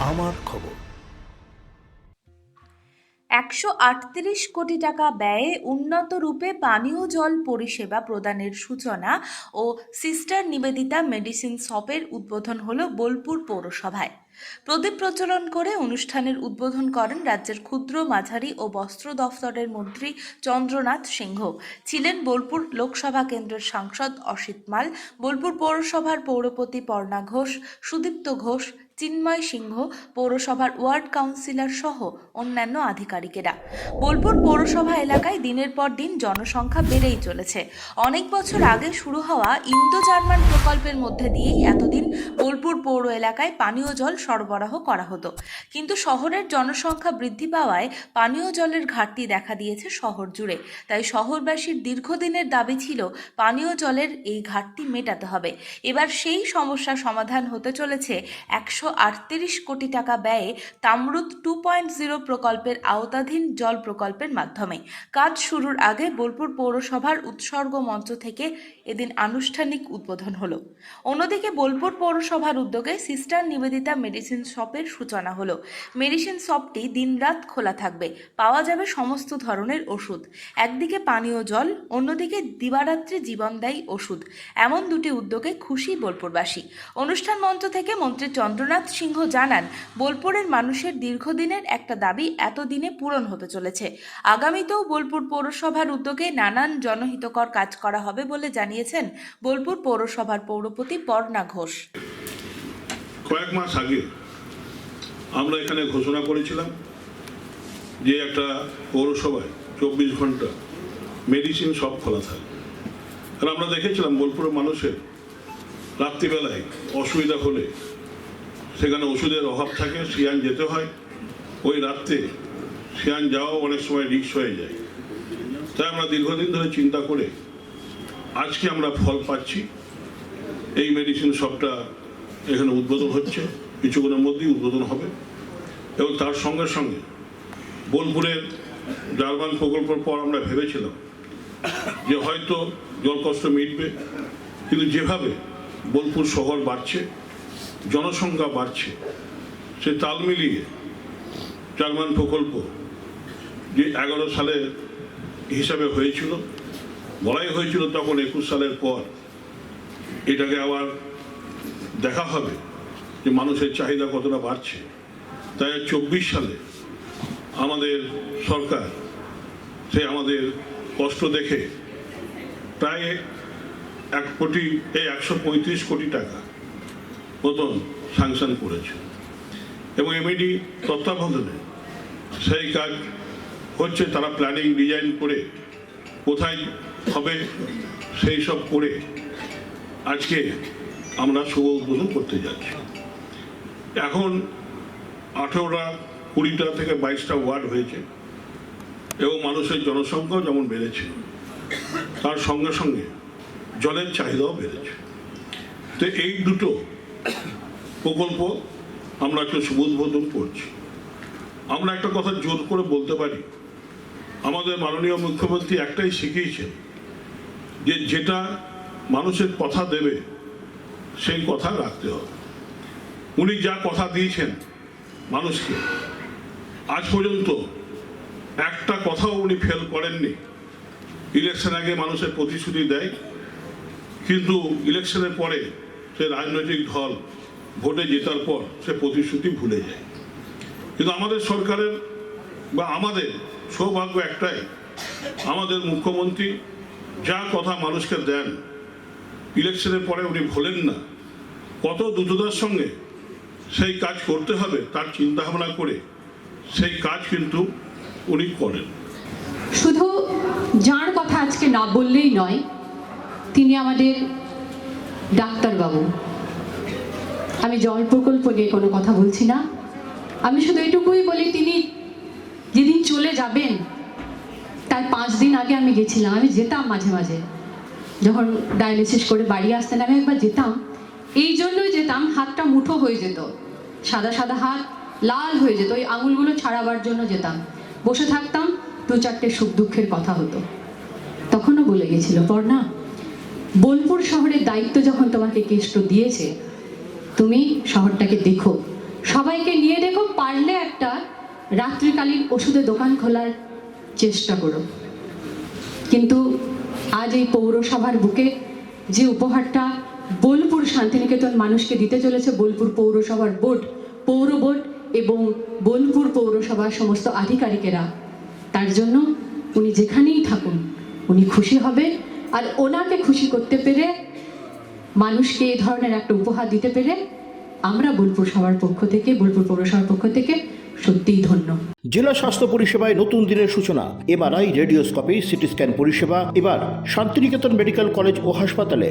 আমার খবর। একশো আটত্রিশ কোটি টাকা ব্যয়ে উন্নত রূপে পানীয় জল পরিষেবা প্রদানের সূচনা ও সিস্টার নিবেদিতা মেডিসিন শপের উদ্বোধন হলো বোলপুর পৌরসভায়। প্রদীপ প্রচলন করে অনুষ্ঠানের উদ্বোধন করেন রাজ্যের ক্ষুদ্র মাঝারি ও বস্ত্র দফতরের মন্ত্রী চন্দ্রনাথ সিংহ। ছিলেন বোলপুর লোকসভা কেন্দ্রের সাংসদ অসিত মাল, বোলপুর পৌরসভার পৌরপতি পর্ণা ঘোষ, সুদীপ্ত ঘোষ চিন্ময় সিংহ পৌরসভার ওয়ার্ড কাউন্সিলর সহ অন্যান্য আধিকারিকেরা। বোলপুর পৌরসভা এলাকায় দিনের পর দিন জনসংখ্যা বেড়েই চলেছে। অনেক বছর আগে শুরু হওয়া ইন্দো জার্মান প্রকল্পের মধ্যে দিয়েই এতদিন পৌর এলাকায় পানীয় জল সরবরাহ করা হতো। কিন্তু শহরের জনসংখ্যা বৃদ্ধি পাওয়ায় পানীয় জলের ঘাটতি দেখা দিয়েছে শহর জুড়ে। তাই শহরবাসীর দীর্ঘদিনের দাবি ছিল, পানীয় জলের এই ঘাটতি মেটাতে হবে। এবার সেই সমস্যা সমাধান হতে চলেছে একশো আটত্রিশ কোটি টাকা ব্যয়ে তামরুদ টু পয়েন্ট জিরো প্রকল্পের আওতাধীন জল প্রকল্পের মাধ্যমে। কাজ শুরুর আগে বোলপুর পৌরসভার উৎসর্গ মঞ্চ থেকে এদিন আনুষ্ঠানিক উদ্বোধন হলো। অন্যদিকে বোলপুর পৌরসভার উদ্যোগে সিস্টার নিবেদিতা মেডিসিন শপের সূচনা হলো। মেডিসিন শপটি দিনরাত খোলা থাকবে। পাওয়া যাবে সমস্ত ধরনের ওষুধ। একদিকে পানীয় জল, অন্যদিকে দিবারাত্রি জীবনদায়ী ওষুধ। এমন দুটি উদ্যোগে খুশি বোলপুরবাসী। অনুষ্ঠান মঞ্চ থেকে মন্ত্রী চন্দ্রনাথ সিংহ জানান, বোলপুরের মানুষের দীর্ঘদিনের একটা দাবি এতদিনে পূরণ হতে চলেছে। আগামীতেও বোলপুর পৌরসভার উদ্যোগে নানান জনহিতকর কাজ করা হবে বলে জানিয়েছেন বোলপুর পৌরসভার পৌরপতি পর্ণা ঘোষ। কয়েক মাস আগে আমরা এখানে ঘোষণা করেছিলাম যে একটা পৌরসভায় চব্বিশ ঘণ্টা মেডিসিন সব খোলা থাকে। আর আমরা দেখেছিলাম বোলপুরের মানুষের রাত্রিবেলায় অসুবিধা হলে সেখানে ওষুধের অভাব থাকে, সিয়ান যেতে হয়। ওই রাত্রে সিয়ান যাওয়াও অনেক সময় রিক্স হয়ে যায়। তাই আমরা দীর্ঘদিন ধরে চিন্তা করে আজকে আমরা ফল পাচ্ছি। এই মেডিসিন শপটা এখানে উদ্বোধন হচ্ছে, কিছুক্ষণের মধ্যেই উদ্বোধন হবে। এবং তার সঙ্গে সঙ্গে বোলপুরের জার্মান প্রকল্পের পর আমরা ভেবেছিলাম যে হয়তো জল কষ্ট মিটবে, কিন্তু যেভাবে বোলপুর শহর বাড়ছে, জনসংখ্যা বাড়ছে, সে তাল মিলিয়ে জার্মান প্রকল্প যে এগারো সালের হিসাবে হয়েছিল, বলাই হয়েছিল তখন একুশ সালের পর এটাকে আবার দেখা হবে যে মানুষের চাহিদা কতটা বাড়ছে। তাই চব্বিশ সালে আমাদের সরকার সে আমাদের কষ্ট দেখে প্রায় এক কোটি, এই একশো পঁয়ত্রিশ কোটি টাকা মতন স্যাংশন করেছে। এবং এমএডি তত্ত্বাবধানে সেই কাজ হচ্ছে তারা প্ল্যানিং ডিজাইন করে কোথায় হবে সেই সব করে আজকে আমরা শুভ উদ্বোধন করতে যাচ্ছি। এখন আঠেরোটা, কুড়িটা থেকে বাইশটা ওয়ার্ড হয়েছে এবং মানুষের জনসংখ্যাও যেমন বেড়েছে, তার সঙ্গে সঙ্গে জলের চাহিদাও বেড়েছে। তো এই দুটো প্রকল্প আমরা একটু উদ্বোধন করছি। আমরা একটা কথা জোর করে বলতে পারি, আমাদের মাননীয় মুখ্যমন্ত্রী একটাই শিখিয়েছেন যে যেটা মানুষের কথা দেবে সেই কথা রাখতে হবে। উনি যা কথা দিয়েছেন মানুষকে, আজ পর্যন্ত একটা কথাও উনি ফেল করেননি। ইলেকশন আগে মানুষের প্রতিশ্রুতি দেয়, কিন্তু ইলেকশনের পরে সে রাজনৈতিক দল ভোটে জেতার পর সে প্রতিশ্রুতি ভুলে যায়। কিন্তু আমাদের সরকারের বা আমাদের সৌভাগ্য একটাই, আমাদের মুখ্যমন্ত্রী যা কথা মানুষকে দেন ইলেকশনের পরে উনি ভোলেন না। কত দ্রুততার সঙ্গে সেই কাজ করতে হবে তার চিন্তা ভাবনা করে সেই কাজ কিন্তু উনি করেন। শুধু যার কথা আজকে না বললেই নয়, তিনি আমাদের ডাক্তারবাবু। আমি জল প্রকল্প নিয়ে কোনো কথা বলছি না। আমি শুধু এটুকুই বলি, তিনি যেদিন চলে যাবেন, তার পাঁচ দিন আগে আমি গেছিলাম। আমি যেতাম মাঝে মাঝে। যখন ডায়ালিসিস করে বাড়ি আসতেন, আমি একবার যেতাম। এই জন্যই যেতাম হাতটা মুঠো হয়ে যেত, সাদা সাদা হাত, লাল হয়ে যেত ওই আঙুলগুলো ছাড়াবার জন্য যেতাম। বসে থাকতাম, দু চারটে সুখ দুঃখের কথা হতো। তখনও বলে গেছিল, পর্ণা, বোলপুর শহরের দায়িত্ব যখন তোমাকে কেষ্ট দিয়েছে, তুমি শহরটাকে দেখো। সবাইকে নিয়ে দেখো, পারলে একটা রাত্রিকালীন ওষুধের দোকান খোলার চেষ্টা করো। কিন্তু আজ এই পৌরসভার বুকে যে উপহারটা বোলপুর শান্তিনিকেতন মানুষকে দিতে চলেছে বোলপুর পৌরসভার বোর্ড। পৌর বোর্ড এবং বোলপুর পৌরসভার সমস্ত আধিকারিকেরা। তার জন্য উনি যেখানেই থাকুন, উনি খুশি হবে আর ওনাকে খুশি করতে পেরে, মানুষকে এ ধরনের একটা উপহার দিতে পেরে আমরা বোলপুর সভার পক্ষ থেকে, বোলপুর পৌরসভার পক্ষ থেকে সত্যিই ধন্য। জেলা স্বাস্থ্য পরিষেবায় নতুন দিনের সূচনা, এমআরআই, রেডিওস্কোপি, সিটি স্ক্যান পরিষেবা, এবার শান্তিনিকেতন মেডিকেল কলেজ ও হাসপাতালে।